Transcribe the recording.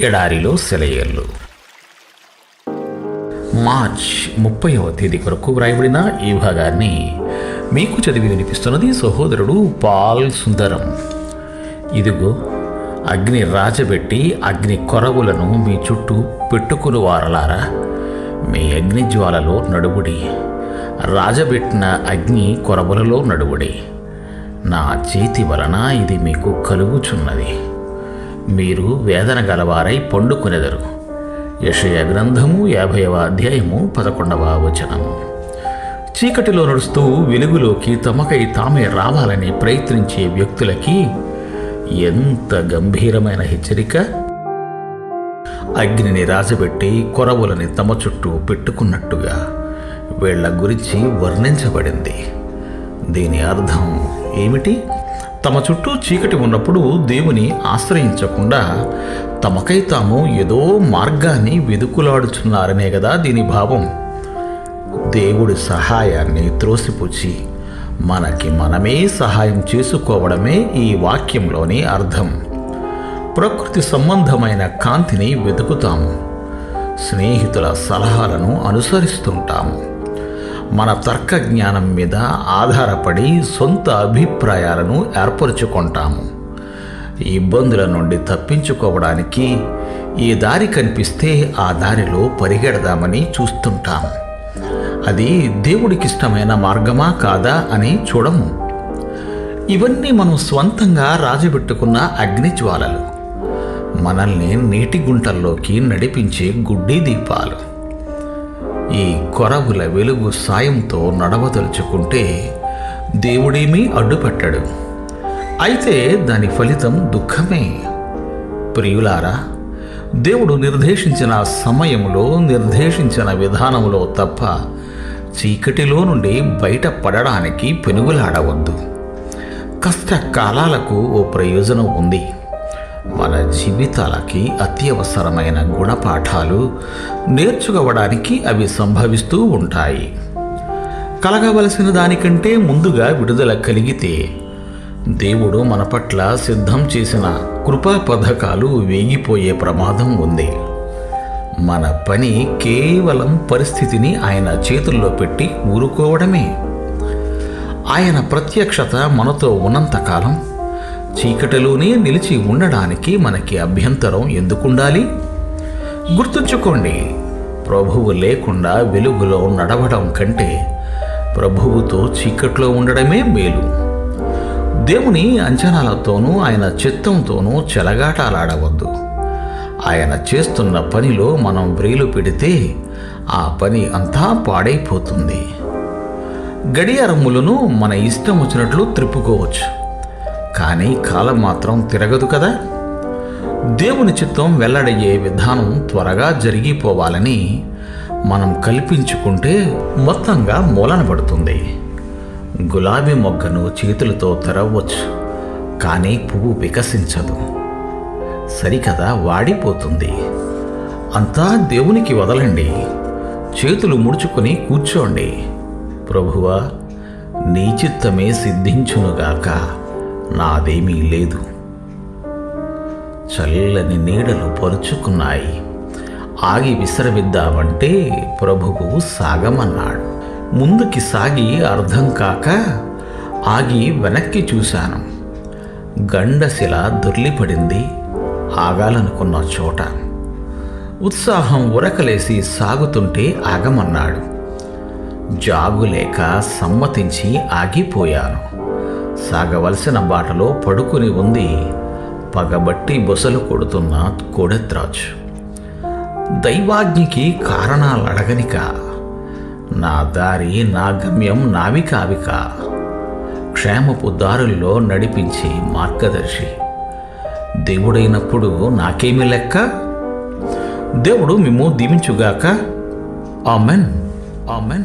ఎడారిలో సెలయేళ్ళు. మార్చ్ ముప్పైవ తేదీ కొరకు వ్రాయబడిన ఈ భాగాన్ని మీకు చదివి వినిపిస్తున్నది సహోదరుడు పాల్ సుందరం. ఇదిగో అగ్ని రాజబెట్టి అగ్ని కొరవులను మీ చుట్టూ పెట్టుకుని వారలారా. మీ అగ్ని జ్వాలలో నడువుడి. రాజబెట్టిన అగ్ని కొరవులలో నడువుడి. నా చేతి వలన ఇది మీకు కలుగుచున్నది. మీరు వేదన గలవారై పండుకొనెదరు. యషయ గ్రంథము యాభైవ అధ్యాయము పదకొండవ వచనము. చీకటిలో నడుస్తూ వెలుగులోకి తమకై తామే రావాలని ప్రయత్నించే వ్యక్తులకి ఎంత గంభీరమైన హెచ్చరిక? అగ్నిని రాజబెట్టి కొరవులని తమ చుట్టూ పెట్టుకున్నట్టుగా వీళ్ళ గురించి వర్ణించబడింది. దీని అర్థం ఏమిటి? తమ చుట్టూ చీకటి ఉన్నప్పుడు దేవుని ఆశ్రయించకుండా తమకై తాము ఏదో మార్గాన్ని వెదుకులాడుచున్నారనే కదా దీని భావం. దేవుడి సహాయాన్ని త్రోసిపుచ్చి మనకి మనమే సహాయం చేసుకోవడమే ఈ వాక్యంలోని అర్థం. ప్రకృతి సంబంధమైన కాంతిని వెతుకుతాము. స్నేహితుల సలహాలను అనుసరిస్తుంటాము. మన తర్క జ్ఞానం మీద ఆధారపడి సొంత అభిప్రాయాలను ఏర్పరచుకుంటాము. ఇబ్బందుల నుండి తప్పించుకోవడానికి ఈ దారి కనిపిస్తే ఆ దారిలో పరిగెడదామని చూస్తుంటాము అది దేవుడికిష్టమైన మార్గమా కాదా అని చూడము. ఇవన్నీ మనం స్వంతంగా రాజబెట్టుకున్న అగ్నిజ్వాలలు. మనల్ని నీటి గుంటల్లోకి నడిపించే గుడ్డి దీపాలు. ఈ కొరవుల వెలుగు సాయంతో నడవదలుచుకుంటే దేవుడేమీ అడ్డుపెట్టడు. అయితే దాని ఫలితం దుఃఖమే. ప్రియులారా దేవుడు నిర్దేశించిన సమయంలో నిర్దేశించిన విధానంలో తప్ప చీకటిలో నుండి బయటపడడానికి పెనుగులాడవద్దు. కష్టకాలాలకు ఓ ప్రయోజనం ఉంది. మన జీవితాలకి అత్యవసరమైన గుణపాఠాలు నేర్చుకోవడానికి అవి సంభవిస్తూ ఉంటాయి. కలగవలసిన దానికంటే ముందుగా విడుదల కలిగితే దేవుడు మన పట్ల సిద్ధం చేసిన కృపా పథకాలు వేగిపోయే ప్రమాదం ఉంది. మన పని కేవలం పరిస్థితిని ఆయన చేతుల్లో పెట్టి ఊరుకోవడమే. ఆయన ప్రత్యక్షత మనతో ఉన్నంతకాలం చీకటిలోనే నిలిచి ఉండడానికి మనకి అభ్యంతరం ఎందుకుండాలి? గుర్తుంచుకోండి ప్రభువు లేకుండా వెలుగులో నడవడం కంటే ప్రభువుతో చీకట్లో ఉండడమే మేలు. దేవుని అంచనాలతోనూ ఆయన చిత్తంతోనూ చెలగాటాలాడవద్దు. ఆయన చేస్తున్న పనిలో మనం వ్రీలు పెడితే ఆ పని అంతా పాడైపోతుంది. గడియారములను మన ఇష్టం వచ్చినట్లు త్రిప్పుకోవచ్చు. కానీ కాలం మాత్రం తిరగదు కదా? దేవుని చిత్తం వెల్లడయ్యే విధానం త్వరగా జరిగిపోవాలని మనం కల్పించుకుంటే మొత్తంగా మూలన పడుతుంది గులాబీ మొగ్గను చేతులతో తెరవచ్చు కానీ పువ్వు వికసించదు. సరికదా వాడిపోతుంది. అంతా దేవునికి వదలండి. చేతులు ముడుచుకొని కూర్చోండి. ప్రభువా నీ చిత్తమే సిద్ధించునుగాక. నాదేమీ లేదు. చల్లని నీడలు పరుచుకున్నాయి. ఆగి విసరవిద్దామంటే ప్రభువు సాగమన్నాడు. ముందుకి సాగి అర్థం కాక ఆగి వెనక్కి చూశాను. గండశిల దొర్లిపడింది. ఆగాలనుకున్న చోట ఉత్సాహం ఉరకలేసి సాగుతుంటే ఆగమన్నాడు. జాగులేక సమ్మతించి ఆగిపోయాను. సాగవలసిన బాటలో పడుకుని ఉంది. పగబట్టి బొసలు కొడుతున్న కోడెత్రాజు. దైవాజ్ఞకి కారణాలు అడగనిక నా దారి నా గమ్యం నావి కావిక. క్షేమపు దారుల్లో నడిపించి మార్గదర్శి. దేవుడైనప్పుడు నాకేమి లెక్క? దేవుడు మేము దీవించుగాక. ఆమెన్. ఆమెన్.